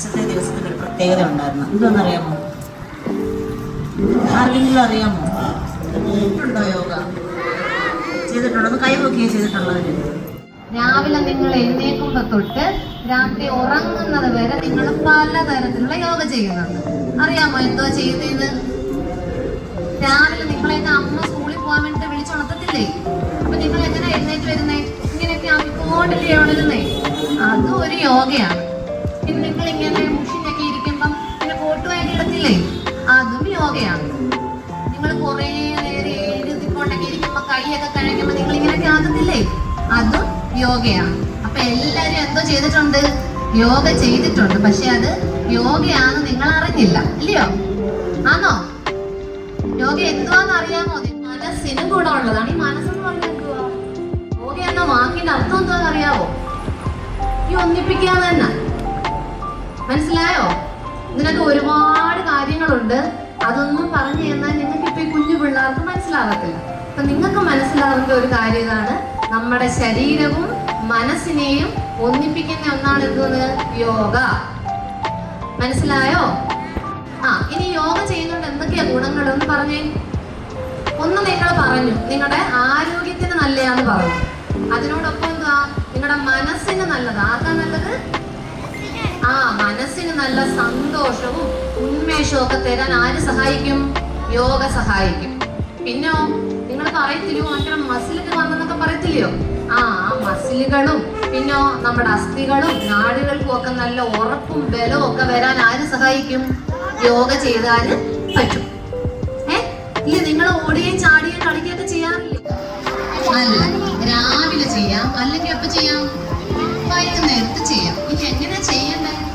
ശനിയാഴ്ചത്തെ ദിവസത്തിന് ഒരു പ്രത്യേകത ഉണ്ടായിരുന്നു. എന്തോന്നറിയാമോ? ആർക്കെങ്കിലും അറിയാമോ? ചെയ്തിട്ടുണ്ടോ യോഗ? ചെയ്തിട്ടുണ്ടോ? ഒന്ന് കൈ പൊക്കിയേ ചെയ്തിട്ടുള്ളവര്. രാവിലെ നിങ്ങൾ എഴുന്നേക്കുമ്പോൾ തൊട്ട് രാത്രി ഉറങ്ങുന്നത് വരെ നിങ്ങൾ പലതരത്തിലുള്ള യോഗ ചെയ്യുന്നുണ്ട്. അറിയാമോ എന്തോ ചെയ്യുന്നതെന്ന് രാവിലെ നിങ്ങളെയൊക്കെ അമ്മ സ്കൂളിൽ പോകാൻ വേണ്ടിട്ട് വിളിച്ചുണർത്തത്തില്ലേ? അപ്പൊ നിങ്ങൾ എങ്ങനെ എഴുന്നേറ്റ് വരുന്നേ? ഇങ്ങനെയൊക്കെ ആക്കിക്കൊണ്ടല്ലേ ഉണരുന്നേ അതും ഒരു യോഗയാണ്. നിങ്ങൾ ഇങ്ങനെ മുഷിഞ്ഞൊക്കെ ഇരിക്കുമ്പം പിന്നെ കോട്ട് വേണ്ടി ഇടത്തില്ലേ അതും യോഗയാണ്. നിങ്ങൾ കുറേ നേരം എഴുതിക്കൊണ്ടൊക്കെ ഇരിക്കുമ്പോ കൈയൊക്കെ കഴിക്കുമ്പോ നിങ്ങൾ ഇങ്ങനെയൊക്കെ ആകത്തില്ലേ അതും യോഗയാണ്. അപ്പൊ എല്ലാരും എന്തോ ചെയ്തിട്ടുണ്ട്? യോഗ ചെയ്തിട്ടുണ്ട്. പക്ഷെ അത് യോഗയാണെന്ന് നിങ്ങൾ അറിഞ്ഞില്ല ഇല്ലയോ? ആണോ യോഗ എന്തുവാന്ന് അറിയാമോ? മനസ്സിനും ഉള്ളതാണ്. ഈ മനസ്സെന്ന് പറഞ്ഞാൽ എന്തുവാ? യോഗ എന്ന വാക്കിന്റെ അർത്ഥം എന്താന്ന് അറിയാവോ? ഈ ഒന്നിപ്പിക്കാതെ തന്നെ. മനസ്സിലായോ? ഇതിനൊക്കെ ഒരുപാട് കാര്യങ്ങളുണ്ട്. അതൊന്നും പറഞ്ഞു തന്നാൽ നിങ്ങൾക്ക് ഇപ്പൊ ഈ കുഞ്ഞു പിള്ളേർക്ക് മനസ്സിലാകത്തില്ല. അപ്പൊ നിങ്ങൾക്ക് മനസ്സിലാവേണ്ട ഒരു കാര്യം ഇതാണ്. നമ്മുടെ ശരീരവും മനസ്സിനെയും ഒന്നിപ്പിക്കുന്ന ഒന്നാണ് എന്തോന്ന് യോഗ. മനസ്സിലായോ? ആ ഇനി യോഗ ചെയ്യുന്നുണ്ട് എന്തൊക്കെയാ ഗുണങ്ങൾ എന്ന് പറഞ്ഞേ. ഒന്ന് നിങ്ങൾ പറഞ്ഞു. നിങ്ങളുടെ ആരോഗ്യത്തിന് നല്ലതാന്ന് പറഞ്ഞു. അതിനോടൊപ്പം എന്താ നിങ്ങളുടെ മനസ്സിന് നല്ലത്. ആർക്കാ നല്ലത്? ആ മനസ്സിന് നല്ല സന്തോഷവും ഉന്മേഷവും ഒക്കെ തരാൻ ആര് സഹായിക്കും? യോഗ സഹായിക്കും. പിന്നോ നിങ്ങൾ പറയത്തില്ലയോ അങ്ങനെ മസിലൊക്കെ വന്നെന്നൊക്കെ പറയത്തില്ലയോ? ആ ആ മസിലുകളും പിന്നോ നമ്മുടെ അസ്ഥികളും നാടുകൾക്കും ഒക്കെ നല്ല ഉറപ്പും ബലവും ഒക്കെ വരാൻ ആര് സഹായിക്കും? യോഗ ചെയ്താൽ പറ്റും. ഏ? നിങ്ങൾ ഓടുകയും ചാടുകയും കളിക്കുകയൊക്കെ ചെയ്യാറില്ലേ അല്ല രാവിലെ ചെയ്യാം അല്ലെങ്കിൽ എപ്പോ ചെയ്യാം? വൈകുന്നേരത്ത് ചെയ്യാം. ഇനി എങ്ങനെ ചെയ്യണ്ടേ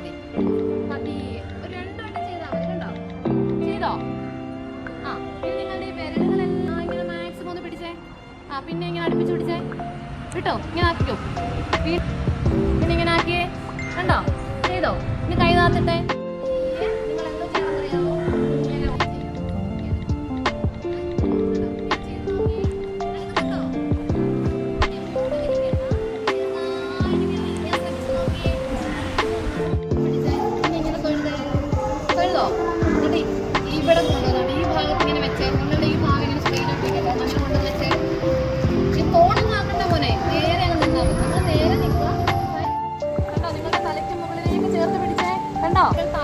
മതി. പതിയെ ഒരു രണ്ടു വട്ടം ചെയ്താ മതി കണ്ടോ ചെയ്തോ? ആ ഇനി നിങ്ങളുടെ ഈ വിരലുകളെല്ലാം ഇങ്ങനെ മാക്സിമം ഒന്ന് പിടിച്ചേ. ആ പിന്നെ ഇങ്ങനെ അടുപ്പിച്ച് പിടിച്ചേ. കേട്ടോ ഇങ്ങനെ ആക്കിക്കോ. പിന്നെ ഇങ്ങനെ ആക്കിയേ. കണ്ടോ? ചെയ്തോ? ഇനി കൈ താത്തിട്ടെ 뺐다. 뺐다.